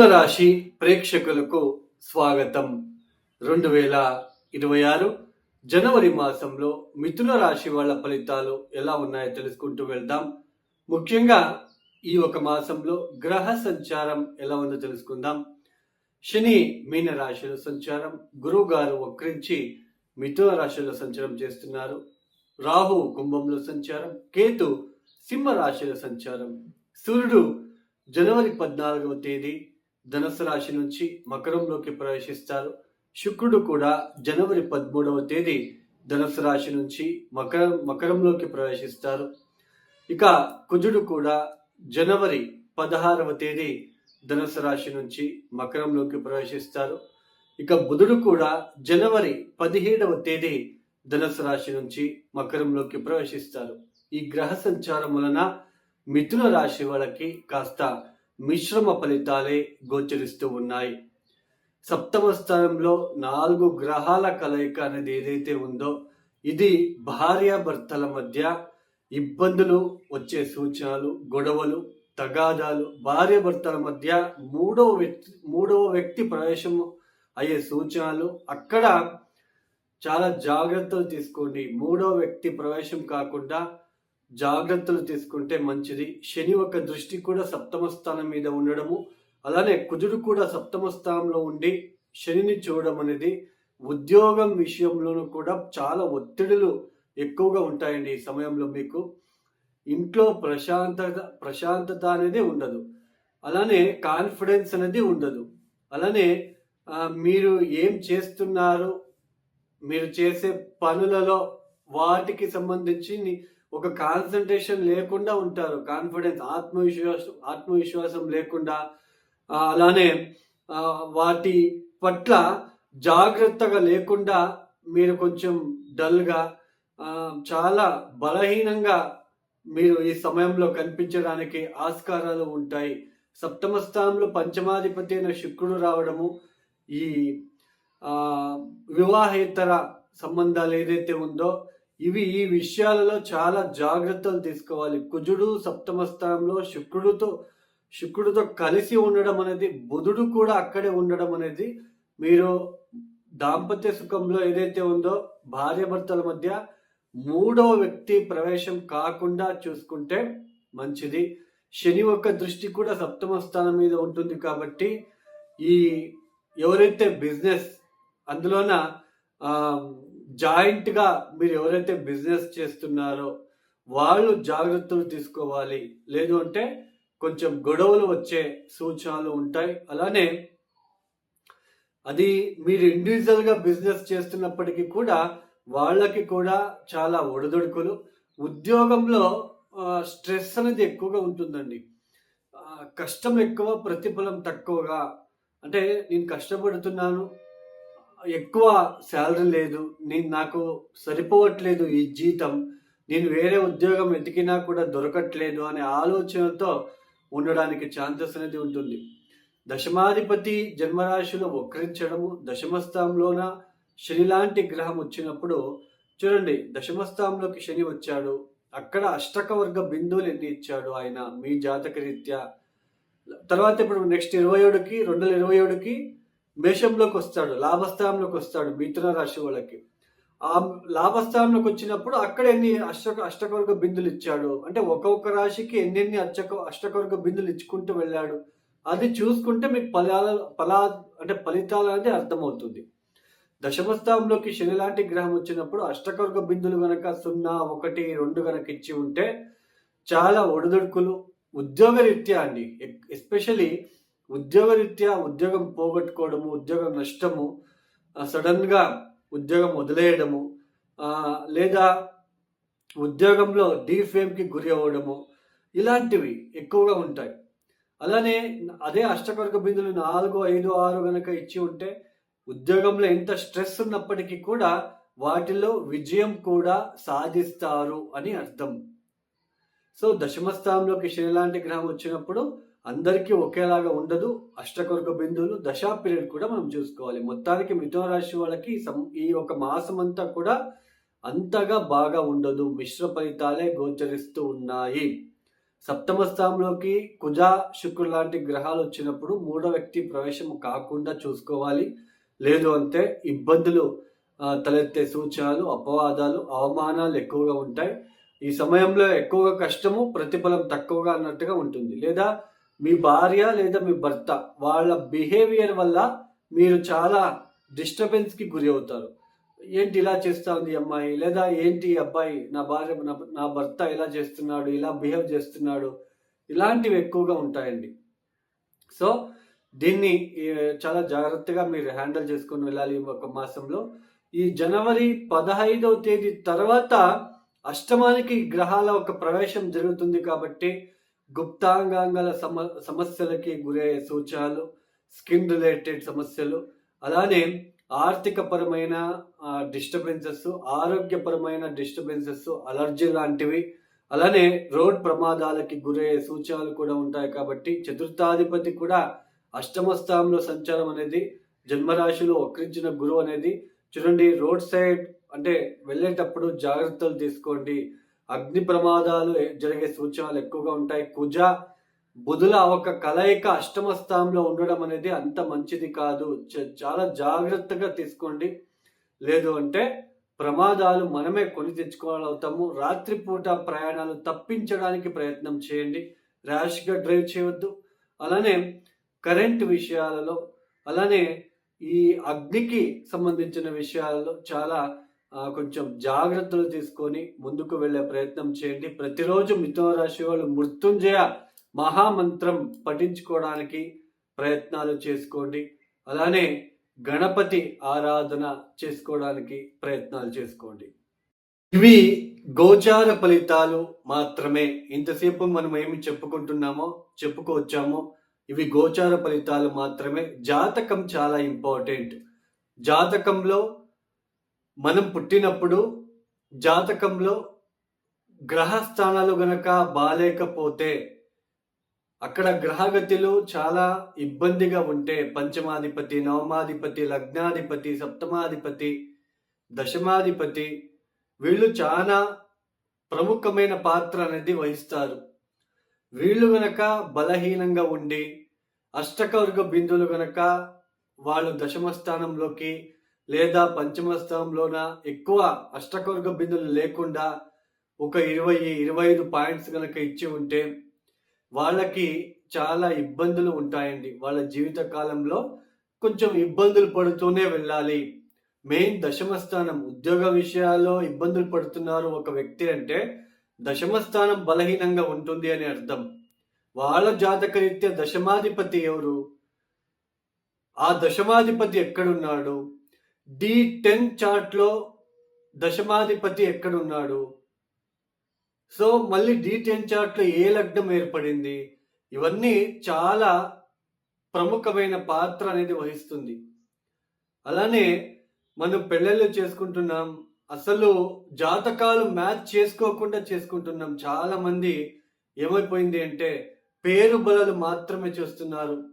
మిథున రాశి ప్రేక్షకులకు స్వాగతం. రెండు వేల ఇరవై ఆరు జనవరి మాసంలో మిథున రాశి వాళ్ళ ఫలితాలు ఎలా ఉన్నాయో తెలుసుకుంటూ వెళ్దాం. ముఖ్యంగా ఈ ఒక మాసంలో గ్రహ సంచారం ఎలా ఉందో తెలుసుకుందాం. శని మీన రాశిలో సంచారం గురువు గారు వక్రించి మిథున రాశిలో సంచారం చేస్తున్నారు. రాహు కుంభంలో సంచారం కేతు సింహ రాశిలో సంచారం. సూర్యుడు జనవరి పద్నాలుగవ తేదీ ధనుసు రాశి నుంచి మకరంలోకి ప్రవేశిస్తారు. శుక్రుడు కూడా జనవరి పదమూడవ తేదీ ధనుసు రాశి నుంచి మకర మకరంలోకి ప్రవేశిస్తారు. ఇక కుజుడు కూడా జనవరి పదహారవ తేదీ ధనుసు రాశి నుంచి మకరంలోకి ప్రవేశిస్తారు. ఇక బుధుడు కూడా జనవరి పదిహేడవ తేదీ ధనుసు రాశి నుంచి మకరంలోకి ప్రవేశిస్తారు. ఈ గ్రహ సంచారం వలన మిథున రాశి వాళ్ళకి కాస్త మిశ్రమ ఫలితాలే గోచరిస్తూ ఉన్నాయి. సప్తమ స్థానంలో నాలుగు గ్రహాల కలయిక అనేది ఏదైతే ఉందో ఇది భార్యాభర్తల మధ్య ఇబ్బందులు వచ్చే సూచనలు గొడవలు తగాదాలు భార్యాభర్తల మధ్య మూడవ వ్యక్తి మూడవ వ్యక్తి ప్రవేశం అయ్యే సూచనలు అక్కడ చాలా జాగ్రత్తలు తీసుకోండి. మూడవ వ్యక్తి ప్రవేశం కాకుండా జాగ్రత్తలు తీసుకుంటే మంచిది. శని యొక్క దృష్టి కూడా సప్తమ స్థానం మీద ఉండడము అలానే కుజుడు కూడా సప్తమ స్థానంలో ఉండి శనిని చూడడం అనేది ఉద్యోగం విషయంలోనూ కూడా చాలా ఒత్తిడులు ఎక్కువగా ఉంటాయండి ఈ సమయంలో మీకు. ఇంట్లో ప్రశాంతత ప్రశాంతత అనేది ఉండదు. అలానే కాన్ఫిడెన్స్ అనేది ఉండదు. అలానే మీరు ఏం చేస్తున్నారు? మీరు చేసే పనులలో వాటికి సంబంధించి ఒక కాన్సన్ట్రేషన్ లేకుండా ఉంటారు. కాన్ఫిడెన్స్ ఆత్మవిశ్వాసం ఆత్మవిశ్వాసం లేకుండా అలానే వాటి పట్ల జాగ్రత్తగా లేకుండా మీరు కొంచెం డల్గా చాలా బలహీనంగా మీరు ఈ సమయంలో కనిపించడానికి ఆస్కారాలు ఉంటాయి. సప్తమ స్థానంలో పంచమాధిపతి అయిన శుక్రుడు రావడము ఈ వివాహేతర సంబంధాలు ఏదైతే ఉందో ఇవి ఈ విషయాలలో చాలా జాగ్రత్తలు తీసుకోవాలి. కుజుడు సప్తమ స్థానంలో శుక్రుడితో శుక్రుడితో కలిసి ఉండడం అనేది బుధుడు కూడా అక్కడే ఉండడం అనేది మీరు దాంపత్య సుఖంలో ఏదైతే ఉందో భార్యాభర్తల మధ్య మూడవ వ్యక్తి ప్రవేశం కాకుండా చూసుకుంటే మంచిది. శని యొక్క దృష్టి కూడా సప్తమ స్థానం మీద ఉంటుంది కాబట్టి ఈ ఎవరైతే బిజినెస్ అందులోన జాయింట్గా మీరు ఎవరైతే బిజినెస్ చేస్తున్నారో వాళ్ళు జాగ్రత్తలు తీసుకోవాలి. లేదు అంటే కొంచెం గొడవలు వచ్చే సూచనలు ఉంటాయి. అలానే అది మీరు ఇండివిజువల్గా బిజినెస్ చేస్తున్నప్పటికీ కూడా వాళ్ళకి కూడా చాలా ఒడిదొడుకులు. ఉద్యోగంలో స్ట్రెస్ అనేది ఎక్కువగా ఉంటుందండి. కష్టం ఎక్కువ ప్రతిఫలం తక్కువగా. అంటే నేను కష్టపడుతున్నాను ఎక్కువ శాలరీ లేదు నేను నాకు సరిపోవట్లేదు ఈ జీతం నేను వేరే ఉద్యోగం వెతికినా కూడా దొరకట్లేదు అనే ఆలోచనతో ఉండడానికి ఛాన్సెస్ అనేది ఉంటుంది. దశమాధిపతి జన్మరాశిలో వక్రించడము దశమస్థానంలోన శని లాంటి గ్రహం వచ్చినప్పుడు చూడండి దశమస్థానంలోకి శని వచ్చాడు అక్కడ అష్టకవర్గ బిందువులు ఎన్ని ఇచ్చాడు ఆయన మీ జాతక రీత్యా తర్వాత ఇప్పుడు నెక్స్ట్ ఇరవై ఏడుకి రెండు వేల ఇరవై ఏడుకి మేషంలోకి వస్తాడు లాభస్థానంలోకి వస్తాడు మిథున రాశి వాళ్ళకి. ఆ లాభస్థానంలోకి వచ్చినప్పుడు అక్కడ ఎన్ని అష్టక అష్టకవర్గ బిందులు ఇచ్చాడు? అంటే ఒక్కొక్క రాశికి ఎన్నెన్ని అష్టక అష్టకవర్గ బిందులు ఇచ్చుకుంటూ వెళ్ళాడు? అది చూసుకుంటే మీకు ఫలాల ఫలా అంటే ఫలితాలు అనేది అర్థమవుతుంది. దశమస్థానంలోకి శని లాంటి గ్రహం వచ్చినప్పుడు అష్టకవర్గ బిందులు గనక సున్నా ఒకటి రెండు గనక ఇచ్చి ఉంటే చాలా ఒడిదుడుకులు. ఉద్యోగ రీత్యా అండి ఎస్పెషలీ ఉద్యోగ రీత్యా ఉద్యోగం పోగొట్టుకోవడము ఉద్యోగం నష్టము సడన్గా ఉద్యోగం వదిలేయడము లేదా ఉద్యోగంలో డీఫేమ్కి గురి అవ్వడము ఇలాంటివి ఎక్కువగా ఉంటాయి. అలానే అదే అష్టకవర్గ బిందులు నాలుగు ఐదు ఆరు గనక ఇచ్చి ఉంటే ఉద్యోగంలో ఎంత స్ట్రెస్ ఉన్నప్పటికీ కూడా వాటిలో విజయం కూడా సాధిస్తారు అని అర్థం. సో దశమ స్థానంలోకి శని లాంటి గ్రహం వచ్చినప్పుడు అందరికీ ఒకేలాగా ఉండదు. అష్టకొరక బిందువులు దశా పీరియడ్ కూడా మనం చూసుకోవాలి. మొత్తానికి మిథున రాశి వాళ్ళకి ఈ సం- ఈ ఒక మాసం అంతా కూడా అంతగా బాగా ఉండదు. మిశ్ర ఫలితాలే గోచరిస్తూ ఉన్నాయి. సప్తమ స్థానంలోకి కుజ శుక్రు లాంటి గ్రహాలు వచ్చినప్పుడు మూడో వ్యక్తి ప్రవేశం కాకుండా చూసుకోవాలి. లేదు అంటే ఇబ్బందులు తలెత్తే సూచనలు అపవాదాలు అవమానాలు ఎక్కువగా ఉంటాయి. ఈ సమయంలో ఎక్కువగా కష్టము ప్రతిఫలం తక్కువగా అన్నట్టుగా ఉంటుంది. లేదా మీ భార్య లేదా మీ భర్త వాళ్ళ బిహేవియర్ వల్ల మీరు చాలా డిస్టర్బెన్స్కి గురి అవుతారు. ఏంటి ఇలా చేస్తా ఉంది అమ్మాయి? లేదా ఏంటి అబ్బాయి? నా భార్య నా- నా భర్త ఇలా చేస్తున్నాడు ఇలా బిహేవ్ చేస్తున్నాడు. ఇలాంటివి ఎక్కువగా ఉంటాయండి. సో దీన్ని చాలా జాగ్రత్తగా మీరు హ్యాండిల్ చేసుకొని వెళ్ళాలి ఒక మాసంలో. ఈ జనవరి పదహైదవ తేదీ తర్వాత అష్టమానికి గ్రహాల ఒక ప్రవేశం జరుగుతుంది కాబట్టి గుప్తాంగాంగాల సమ సమస్యలకి గురయ్యే సూచనలు స్కిన్ రిలేటెడ్ సమస్యలు అలానే ఆర్థికపరమైన డిస్టర్బెన్సెస్ ఆరోగ్యపరమైన డిస్టర్బెన్సెస్ అలర్జీ లాంటివి అలానే రోడ్ ప్రమాదాలకి గురయ్యే సూచనలు కూడా ఉంటాయి కాబట్టి చతుర్థాధిపతి కూడా అష్టమ స్థానంలో సంచారం అనేది జన్మరాశిలో వక్రించిన గురువు అనేది చూడండి రోడ్ సైడ్ అంటే వెళ్ళేటప్పుడు జాగ్రత్తలు తీసుకోండి. అగ్ని ప్రమాదాలు జరిగే సూచనలు ఎక్కువగా ఉంటాయి. కుజ బుధుల ఒక కలయిక అష్టమ స్థానంలో ఉండడం అనేది అంత మంచిది కాదు. చ- చాలా జాగ్రత్తగా తీసుకోండి. లేదు అంటే ప్రమాదాలు మనమే కొని తెచ్చుకోవాలవుతాము రాత్రిపూట ప్రయాణాలు తప్పించడానికి ప్రయత్నం చేయండి. ర్యాష్గా డ్రైవ్ చేయవద్దు. అలానే కరెంట్ విషయాలలో అలానే ఈ అగ్నికి సంబంధించిన విషయాలలో చాలా కొంచెం జాగ్రత్తలు తీసుకొని ముందుకు వెళ్ళే ప్రయత్నం చేయండి. ప్రతిరోజు మిథున రాశి వాళ్ళు మృత్యుంజయ మహామంత్రం పఠించుకోవడానికి ప్రయత్నాలు చేసుకోండి. అలానే గణపతి ఆరాధన చేసుకోవడానికి ప్రయత్నాలు చేసుకోండి. ఇవి గోచార ఫలితాలు మాత్రమే. ఇంతసేపు మనం ఏమి చెప్పుకుంటున్నామో చెప్పుకోవచ్చామో ఇవి గోచార ఫలితాలు మాత్రమే. జాతకం చాలా ఇంపార్టెంట్. జాతకంలో మనం పుట్టినప్పుడు జాతకంలో గ్రహస్థానాలు గనక బాలేకపోతే అక్కడ గ్రహగతులు చాలా ఇబ్బందిగా ఉంటే పంచమాధిపతి నవమాధిపతి లగ్నాధిపతి సప్తమాధిపతి దశమాధిపతి వీళ్ళు చాలా ప్రముఖమైన పాత్ర అనేది వహిస్తారు. వీళ్ళు గనక బలహీనంగా ఉండి అష్టకవర్గ బిందువులు గనక వాళ్ళు దశమ స్థానంలోకి లేదా పంచమ స్థానంలోన ఎక్కువ అష్టకవర్గ బిందులు లేకుండా ఒక ఇరవై ఇరవై ఐదు పాయింట్స్ కనుక ఇచ్చి ఉంటే వాళ్ళకి చాలా ఇబ్బందులు ఉంటాయండి. వాళ్ళ జీవిత కాలంలో కొంచెం ఇబ్బందులు పడుతూనే వెళ్ళాలి. మెయిన్ దశమ స్థానం ఉద్యోగ విషయాల్లో ఇబ్బందులు పడుతున్నారు ఒక వ్యక్తి అంటే దశమస్థానం బలహీనంగా ఉంటుంది అని అర్థం. వాళ్ళ జాతకరీత్యా దశమాధిపతి ఎవరు? ఆ దశమాధిపతి ఎక్కడున్నాడు? డి టెన్ చార్ట్లో దశమాధిపతి దశమాధిపతి ఎక్కడున్నాడు? సో మళ్ళీ డి టెన్ చార్ట్లో ఏ లగ్నం ఏర్పడింది? ఇవన్నీ చాలా ప్రముఖమైన పాత్ర అనేది వహిస్తుంది. అలానే మనం పెళ్ళిళ్ళు చేసుకుంటున్నాం. అసలు జాతకాలు మ్యాచ్ చేసుకోకుండా చేసుకుంటున్నాం. చాలా మంది ఏమైపోయింది అంటే పేరు బలలు మాత్రమే చూస్తున్నారు.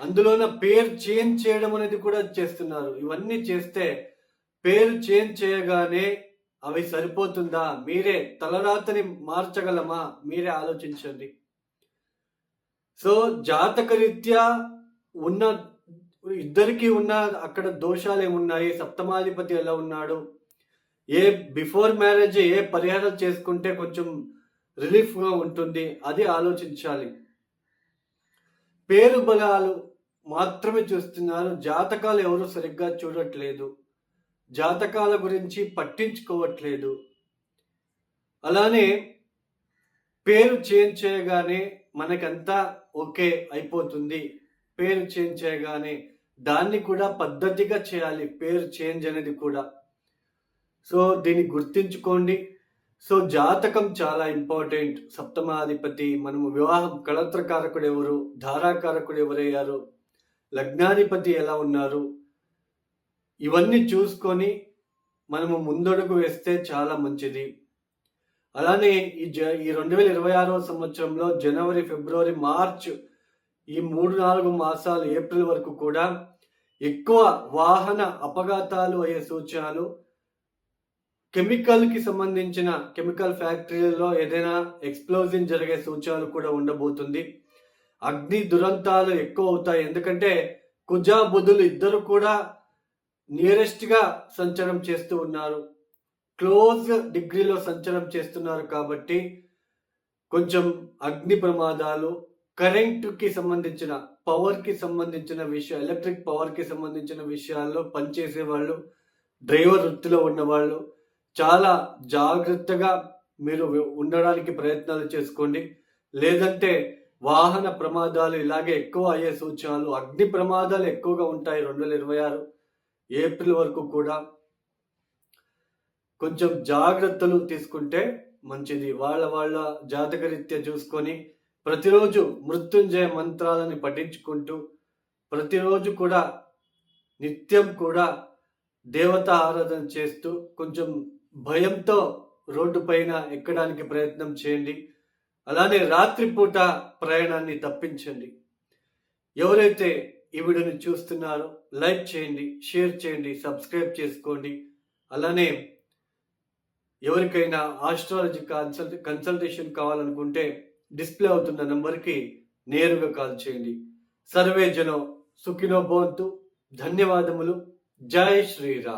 అందులోన పేరు చేంజ్ చేయడం అనేది కూడా చేస్తున్నారు. ఇవన్నీ చేస్తే పేరు చేంజ్ చేయగానే అవి సరిపోతుందా? మీరే తలరాతని మార్చగలమా? మీరే ఆలోచించండి. సో జాతకరీత్యా ఉన్న ఇద్దరికి ఉన్న అక్కడ దోషాలు ఏమున్నాయి సప్తమాధిపతి ఎలా ఉన్నాడు? ఏ బిఫోర్ మ్యారేజ్ ఏ పరిహారం చేసుకుంటే కొంచెం రిలీఫ్గా ఉంటుంది? అది ఆలోచించాలి. పేరు బలాలు మాత్రమే చూస్తున్నారు. జాతకాలు ఎవరు సరిగ్గా చూడట్లేదు. జాతకాల గురించి పట్టించుకోవట్లేదు. అలానే పేరు చేంజ్ చేయగానే మనకంతా ఓకే అయిపోతుంది. పేరు చేంజ్ చేయగానే దాన్ని కూడా పద్ధతిగా చేయాలి. పేరు చేంజ్ అనేది కూడా. సో దీన్ని గుర్తించుకోండి. సో జాతకం చాలా ఇంపార్టెంట్. సప్తమాధిపతి మనము వివాహం కళత్రకారకుడు ఎవరు ధారాకారకుడు ఎవరయ్యారు లగ్నాధిపతి ఎలా ఉన్నారు ఇవన్నీ చూసుకొని మనము ముందడుగు వేస్తే చాలా మంచిది. అలానే ఈ జ ఈ రెండు వేల ఇరవై ఆరవ సంవత్సరంలో జనవరి ఫిబ్రవరి మార్చ్ ఈ మూడు నాలుగు మాసాలు ఏప్రిల్ వరకు కూడా ఎక్కువ వాహన అపఘాతాలు అయ్యే సూచనలు కెమికల్కి సంబంధించిన కెమికల్ ఫ్యాక్టరీలలో ఏదైనా ఎక్స్ప్లోజన్ జరిగే సూచనలు కూడా ఉండబోతుంది. అగ్ని దురంతాలు ఎక్కువ అవుతాయి. ఎందుకంటే కుజా బుధులు ఇద్దరు కూడా నియరెస్ట్గా సంచారం చేస్తూ ఉన్నారు. క్లోజ్ డిగ్రీలో సంచారం చేస్తున్నారు కాబట్టి కొంచెం అగ్ని ప్రమాదాలు కరెంటుకి సంబంధించిన పవర్కి సంబంధించిన విషయం ఎలక్ట్రిక్ పవర్కి సంబంధించిన విషయాల్లో పనిచేసే వాళ్ళు డ్రైవర్ వృత్తిలో ఉన్నవాళ్ళు చాలా జాగ్రత్తగా మీరు ఉండడానికి ప్రయత్నాలు చేసుకోండి. లేదంటే వాహన ప్రమాదాలు ఇలాగే ఎక్కువ అయ్యే సూచనలు అగ్ని ప్రమాదాలు ఎక్కువగా ఉంటాయి రెండు వేల ఇరవై ఆరు ఏప్రిల్ వరకు కూడా. కొంచెం జాగ్రత్తలు తీసుకుంటే మంచిది. వాళ్ళ వాళ్ళ జాతకరీత్యా చూసుకొని ప్రతిరోజు మృత్యుంజయ మంత్రాలని పఠించుకుంటూ ప్రతిరోజు కూడా నిత్యం కూడా దేవత ఆరాధన చేస్తూ కొంచెం భయంతో రోడ్డు పైన ఎక్కడానికి ప్రయత్నం చేయండి. అలానే రాత్రిపూట ప్రయాణాన్ని తప్పించండి. ఎవరైతే ఈ వీడియోని చూస్తున్నారో లైక్ చేయండి షేర్ చేయండి సబ్స్క్రైబ్ చేసుకోండి. అలానే ఎవరికైనా ఆస్ట్రాలజీ కన్సల్ట్ కన్సల్టేషన్ కావాలనుకుంటే డిస్ప్లే అవుతున్న నెంబర్కి నేరుగా కాల్ చేయండి. సర్వే జనం సుఖినో భవంతు. ధన్యవాదములు. జై శ్రీరామ్.